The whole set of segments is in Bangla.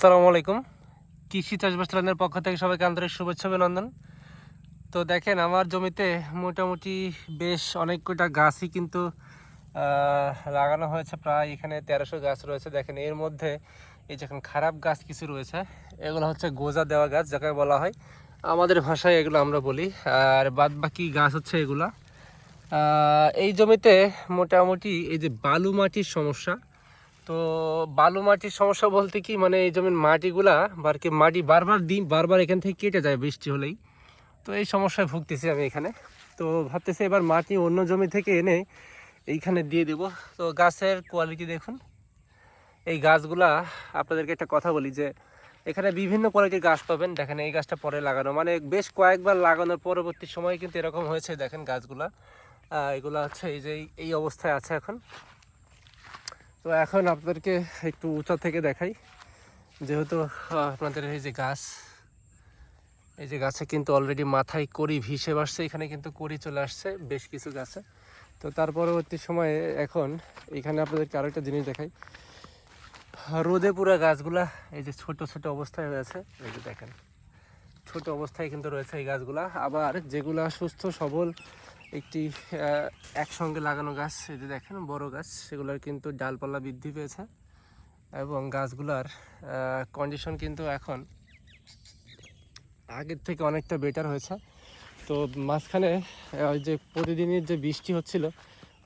আসসালামু আলাইকুম। কৃষি চাষবাস চ্যানেলের পক্ষ থেকে সবাইকে আন্তরিক শুভেচ্ছা অভিনন্দন। তো দেখেন, আমার জমিতে মোটামুটি বেশ অনেক কটা গাছই কিন্তু লাগানো হয়েছে। প্রায় এখানে তেরোশো গাছ রয়েছে। দেখেন, এর মধ্যে এই যখন খারাপ গাছ কিছু রয়েছে, এগুলো হচ্ছে গোজা দেওয়া গাছ, যাকে বলা হয়। আমাদের ভাষায় এগুলো আমরা বলি। আর বাদ বাকি গাছ হচ্ছে এগুলা। এই জমিতে মোটামুটি এই যে বালু মাটির সমস্যা তো বালু মাটির সমস্যা বলতে কি মানে এই জমির মাটিগুলা বার কি মাটি বারবার দিন, বারবার এখান থেকে কেটে যায় বৃষ্টি হলেই। তো এই সমস্যায় ভুগতেছি আমি এখানে। তো ভাবতেছি এবার মাটি অন্য জমি থেকে এনে এইখানে দিয়ে দেব। তো গাছের কোয়ালিটি দেখুন। এই গাছগুলা, আপনাদেরকে একটা কথা বলি যে, এখানে বিভিন্ন কোয়ালিটির গাছ পাবেন। দেখেন এই গাছটা পরে লাগানো। মানে বেশ কয়েকবার লাগানোর পরবর্তী সময় কিন্তু এরকম হয়েছে। দেখেন গাছগুলা। এগুলা হচ্ছে এই যে এই অবস্থায় আছে এখন। তো এখন আপনাদেরকে একটু উঁচা থেকে দেখাই। যেহেতু আপনাদের এই যে গাছ, এই যে গাছে কিন্তু অলরেডি মাথায় করি ভিসে বাসছে এখানে কিন্তু করি চলে আসছে, বেশ কিছু গাছে। তো তার পরবর্তী সময়ে এখন এখানে আপনাদেরকে আরও আরেকটা জিনিস দেখাই। রোদে পুরা গাছগুলা এই যে ছোট ছোট অবস্থায় রয়েছে, এই যে দেখেন, ছোট অবস্থায় কিন্তু রয়েছে এই গাছগুলা। আবার যেগুলা সুস্থ সবল একটি একসঙ্গে লাগানো গাছ, এই যে দেখেন, বড় গাছ, সেগুলোর কিন্তু ডালপালা বৃদ্ধি পেয়েছে এবং গাছগুলার কন্ডিশন কিন্তু এখন আগের থেকে অনেকটা বেটার হয়েছে। তো মাঝখানে ওই যে প্রতিদিনের যে বৃষ্টি হচ্ছিল,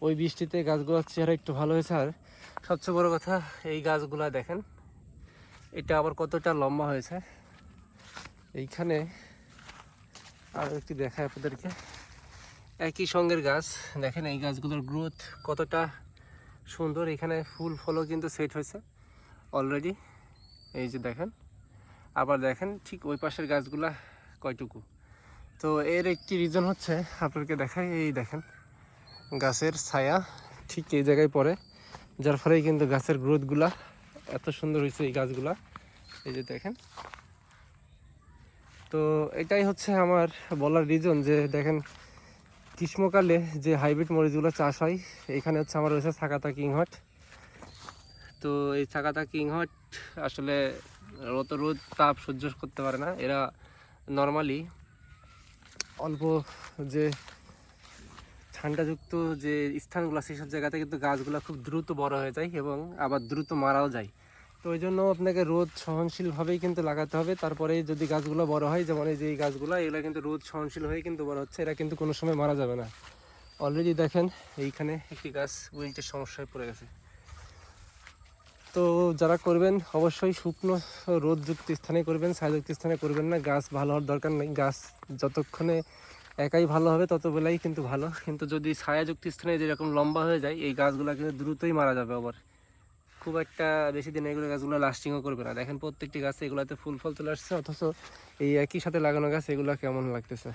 ওই বৃষ্টিতে গাছগুলোর চেহারা একটু ভালো হয়েছে। আর সবচেয়ে বড় কথা, এই গাছগুলা দেখেন, এটা আবার কতটা লম্বা হয়েছে। এইখানে আরও একটু দেখায় আপনাদেরকে। একই সঙ্গের গাছ। দেখেন এই গাছগুলোর গ্রোথ কতটা সুন্দর। এখানে ফুল ফলও কিন্তু সেট হয়েছে অলরেডি এই যে দেখেন। আবার দেখেন ঠিক ওই পাশের গাছগুলা কয়টুকু। তো এর একটি রিজন হচ্ছে আপনাকে দেখাই। এই দেখেন, গাছের ছায়া ঠিক এই জায়গায় পড়ে, যার ফলে কিন্তু গাছের গ্রোথগুলা এত সুন্দর হয়েছে এই গাছগুলা। এই যে দেখেন। তো এটাই হচ্ছে আমার বলার রিজন যে দেখেন গ্রীষ্মকালে যে হাইব্রিড মরিচগুলো চাষ হয়, এখানে হচ্ছে আমার রয়েছে সাকাতা কিংহট তো এই সাকাতা কিংহট আসলে অত রোদ, তাপ সহ্য করতে পারে না। এরা নর্মালি অল্প যে ঠান্ডাযুক্ত যে স্থানগুলো সেসব জায়গাতে কিন্তু গাছগুলো খুব দ্রুত বড় হয়ে যায় এবং আবার দ্রুত মারাও যায়। তো ওই জন্য আপনাকে রোদ সহনশীলভাবেই কিন্তু লাগাতে হবে। তারপরে যদি গাছগুলো বড় হয়, যেমন এই যে এই গাছগুলো, এগুলো কিন্তু রোদ সহনশীল হয়ে কিন্তু বড় হচ্ছে। এরা কিন্তু কোনো সময় মারা যাবে না। অলরেডি দেখেন, এইখানে একটি গাছ উইল্টের সমস্যায় পড়ে গেছে। তো যারা করবেন, অবশ্যই শুকনো রোদযুক্ত স্থানে করবেন, ছায়াযুক্ত স্থানে করবেন না। গাছ ভালো হওয়ার দরকার নেই। গাছ যতক্ষণে একাই ভালো হবে তত বেলাই কিন্তু ভালো। কিন্তু যদি ছায়াযুক্ত স্থানে যেরকম লম্বা হয়ে যায়, এই গাছগুলো কিন্তু দ্রুতই মারা যাবে আবার। খুব একটা বেশি দিন এগুলো গাছগুলো লাস্টিংও করবে না। দেখেন প্রত্যেকটি গাছে এগুলোতে ফুল ফল চলে আসছে, অথচ এই একই সাথে লাগানো গাছ, এগুলো কেমন লাগতেছে?